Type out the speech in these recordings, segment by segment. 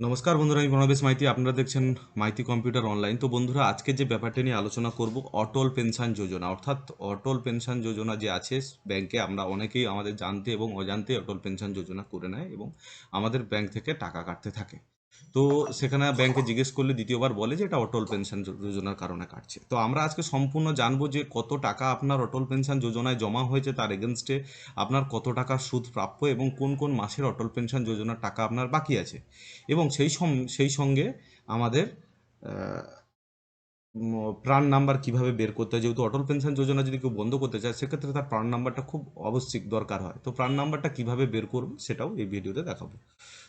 নমস্কার বন্ধুরা, আমি প্রণবেশ মাইতি। আপনারা দেখছেন মাইতি কম্পিউটার অনলাইন। তো বন্ধুরা, আজকে যে ব্যাপারটা নিয়ে আলোচনা করব, অটল পেনশন যোজনা। অর্থাৎ অটল পেনশন যোজনা যে আছে, ব্যাংকে আমরা অনেকেই আমাদের জানতে এবং অজান্তে অটল পেনশন যোজনা করে নেয় এবং আমাদের ব্যাংক থেকে টাকা কাটতে থাকে। তো সেখানে ব্যাংকে জিজ্ঞেস করলে দ্বিতীয়বার বলে যে এটা অটল পেনশন যোজনার কারণে কাটছে। তো আমরা আজকে সম্পূর্ণ জানব যে কত টাকা আপনার অটল পেনশন যোজনায় জমা হয়েছে তার এগেনস্টে আপনার কত টাকা সুদ প্রাপ্য এবং কোন কোন মাসের অটল পেনশন যোজনার টাকা আপনার বাকি আছে। এবং সেই সেই সঙ্গে আমাদের প্রাণ নাম্বার কীভাবে বের করতে হয়? যেহেতু অটল পেনশন যোজনা যদি কেউ বন্ধ করতে চায়, সেক্ষেত্রে তার প্রাণ নাম্বারটা খুব আবশ্যিক দরকার হয়। তো প্রাণ নাম্বারটা কীভাবে বের করব, সেটাও এই ভিডিওতে দেখাবো।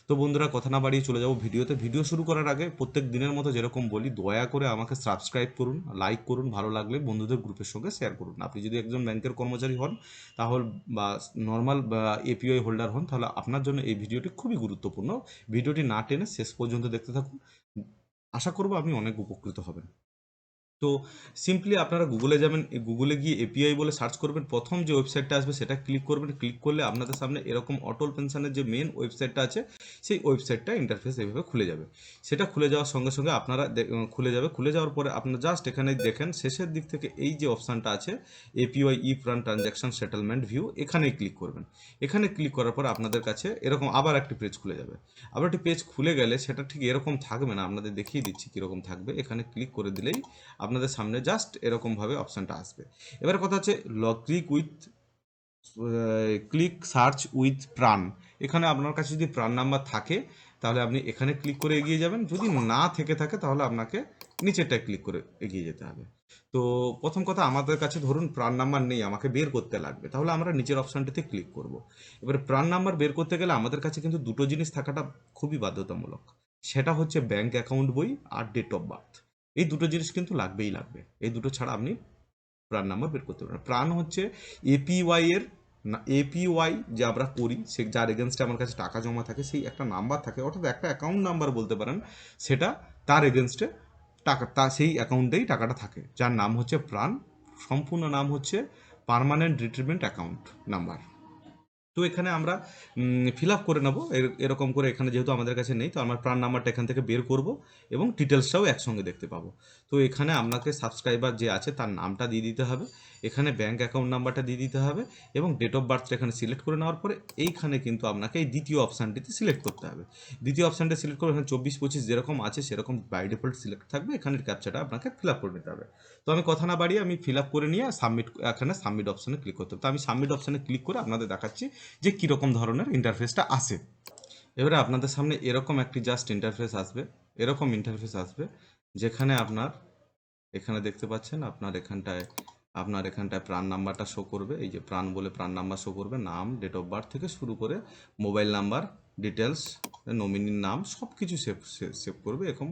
তো বন্ধুরা, কথা না বাড়িয়ে চলে যাব ভিডিওতে। ভিডিও শুরু করার আগে প্রত্যেক দিনের মতো যেরকম বলি, দয়া করে আমাকে সাবস্ক্রাইব করুন লাইক করুন, ভালো লাগলে বন্ধুদের গ্রুপের সঙ্গে শেয়ার করুন। আপনি যদি একজন ব্যাংকের কর্মচারী হন, তাহলে বা নর্মাল এপিআই হোল্ডার হন, তাহলে আপনার জন্য এই ভিডিওটি খুবই গুরুত্বপূর্ণ। ভিডিওটি না টেনে শেষ পর্যন্ত দেখতে থাকুন। আশা করব আপনি অনেক উপকৃত হবেন। তো সিম্পলি আপনারা গুগলে যাবেন গুগলে গিয়ে এপিআই বলে সার্চ করবেন, প্রথম যে ওয়েবসাইটটা আসবে সেটা ক্লিক করবেন ক্লিক করলে আপনাদের সামনে এরকম অটল পেনশনের যে মেন ওয়েবসাইটটা আছে, সেই ওয়েবসাইটটা ইন্টারফেস এইভাবে খুলে যাবে। সেটা খুলে যাওয়ার সঙ্গে সঙ্গে আপনারা খুলে যাবে। খুলে যাওয়ার পরে আপনারা জাস্ট এখানে দেখেন, শেষের দিক থেকে এই যে অপশানটা আছে APY E PRAN transaction settlement view এখানেই ক্লিক করবেন। এখানে ক্লিক করার পর আপনাদের কাছে এরকম আবার একটি পেজ খুলে যাবে। আবার একটি পেজ খুলে গেলে সেটা ঠিক এরকম থাকবে না, আপনাদের দেখিয়ে দিচ্ছি কীরকম থাকবে। এখানে ক্লিক করে দিলেই আপনাদের সামনে জাস্ট এরকমভাবে অপশানটা আসবে। এবার কথা হচ্ছে click with click search with Pran. এখানে আপনার কাছে যদি প্রাণ নাম্বার থাকে, তাহলে আপনি এখানে ক্লিক করে এগিয়ে যাবেন। যদি না থেকে থাকে, তাহলে আপনাকে নিচেরটায় ক্লিক করে এগিয়ে যেতে হবে। তো প্রথম কথা, আমাদের কাছে ধরুন প্রাণ নাম্বার নেই, আমাকে বের করতে লাগবে। তাহলে আমরা নিচের অপশানটিতে ক্লিক করব। এবারে প্রাণ নাম্বার বের করতে গেলে আমাদের কাছে কিন্তু দুটো জিনিস থাকাটা খুবই বাধ্যতামূলক। সেটা হচ্ছে ব্যাংক অ্যাকাউন্ট বই আর ডেট অফ বার্থ এই দুটো জিনিস কিন্তু লাগবেই লাগবে। এই দুটো ছাড়া আপনি প্রাণ নাম্বার বের করতে পারবেন। প্রাণ হচ্ছে এপিওয়াই এর এপিওয়াই যে আমরা করি, সে যার এগেনস্টে আমার কাছে টাকা জমা থাকে, সেই একটা নাম্বার থাকে, অর্থাৎ একটা অ্যাকাউন্ট নাম্বার বলতে পারেন, সেটা তার এগেনস্টে টাকা, তা, সেই অ্যাকাউন্টেই টাকাটা থাকে। যার নাম হচ্ছে প্রাণ, সম্পূর্ণ নাম হচ্ছে পার্মানেন্ট রিট্রিটমেন্ট অ্যাকাউন্ট নাম্বার তো এখানে আমরা ফিল আপ করে নেব। এর- এরকম করে এখানে যেহেতু আমাদের কাছে নেই, তো আমার প্রাণ নাম্বারটা এখান থেকে বের করব এবং ডিটেলসটাও একসঙ্গে দেখতে পাবো। তো এখানে আপনাকে সাবস্ক্রাইবার যে আছে তার নামটা দিয়ে দিতে হবে, এখানে ব্যাঙ্ক অ্যাকাউন্ট নাম্বারটা দিয়ে দিতে হবে এবং ডেট অফ বার্থটা এখানে সিলেক্ট করে নেওয়ার পরে এইখানে কিন্তু আপনাকে এই দ্বিতীয় অপশানটিতে সিলেক্ট করতে হবে। দ্বিতীয় অপশানটা সিলেক্ট করে এখানে চব্বিশ পঁচিশ যেরকম আছে সেরকম বাই ডিফল্ট সিলেক্ট থাকবে, এখানের ক্যাপচাটা আপনাকে ফিল আপ করে নিতে হবে। তো আমি কথা না বাড়িয়ে আমি ফিল আপ করে নিয়ে সাবমিট এখানে সাবমিট অপশানে ক্লিক করতে হবে। তো আমি সাবমিট অপশানে ক্লিক করে আপনাদের দেখাচ্ছি যে কীরকম ধরনের ইন্টারফেসটা আসে এবারে আপনাদের সামনে এরকম একটি জাস্ট ইন্টারফেস আসবে, এরকম ইন্টারফেস আসবে, যেখানে আপনার, এখানে দেখতে পাচ্ছেন আপনার এখানটায় আপনার এখানটায় প্রাণ নাম্বারটা শো করবে। এই যে প্রাণ বলে প্রাণ নাম্বার শো করবে, নাম ডেট অফ বার্থ থেকে শুরু করে মোবাইল নাম্বার ডিটেলস নমিনির নাম সব কিছু সেভ সেভ করবে এরকম।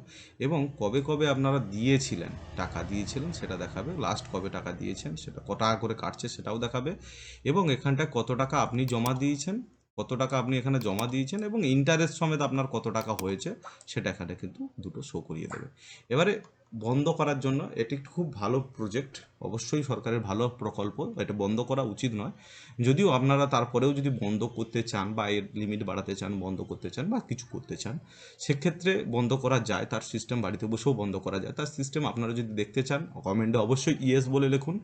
এবং কবে কবে আপনারা দিয়েছিলেন, টাকা দিয়েছিলেন সেটা দেখাবে। লাস্ট কবে টাকা দিয়েছেন, সেটা ক টাকা করে কাটছে সেটাও দেখাবে। এবং এখানটায় কত টাকা আপনি জমা দিয়েছেন, কত টাকা আপনি এখানে জমা দিয়েছেন, এবং ইন্টারেস্ট সমেত আপনার কত টাকা হয়েছে, সেটা এখানে কিন্তু দুটো শো করিয়ে দেবে। এবারে বন্ধ করার জন্য এটি খুব ভালো প্রজেক্ট অবশ্যই সরকারের ভালো প্রকল্প, এটা বন্ধ করা উচিত নয়। যদিও আপনারা তারপরেও যদি বন্ধ করতে চান বা এর লিমিট বাড়াতে চান, বন্ধ করতে চান বা কিছু করতে চান, সেক্ষেত্রে বন্ধ করা যায়, তার সিস্টেম বাড়িতে বসেও বন্ধ করা যায়। তার সিস্টেম আপনারা যদি দেখতে চান কমেন্টে অবশ্যই ইয়েস বলে লিখুন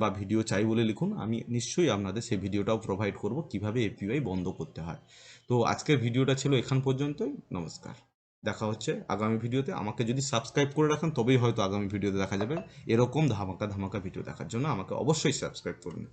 বা ভিডিও চাই বলে লিখুন। আমি নিশ্চয়ই আপনাদের সেই ভিডিওটাও প্রোভাইড করব, কীভাবে এপিআই বন্ধ করতে হয়। তো আজকের ভিডিওটা ছিল এখান পর্যন্তই। নমস্কার। দেখা হচ্ছে আগামী ভিডিওতে। আমাকে যদি সাবস্ক্রাইব করে রাখেন, তবেই হয়তো আগামী ভিডিওতে দেখা যাবে। এরকম ধামাকা ধামাকা ভিডিও দেখার জন্য আমাকে অবশ্যই সাবস্ক্রাইব করুন।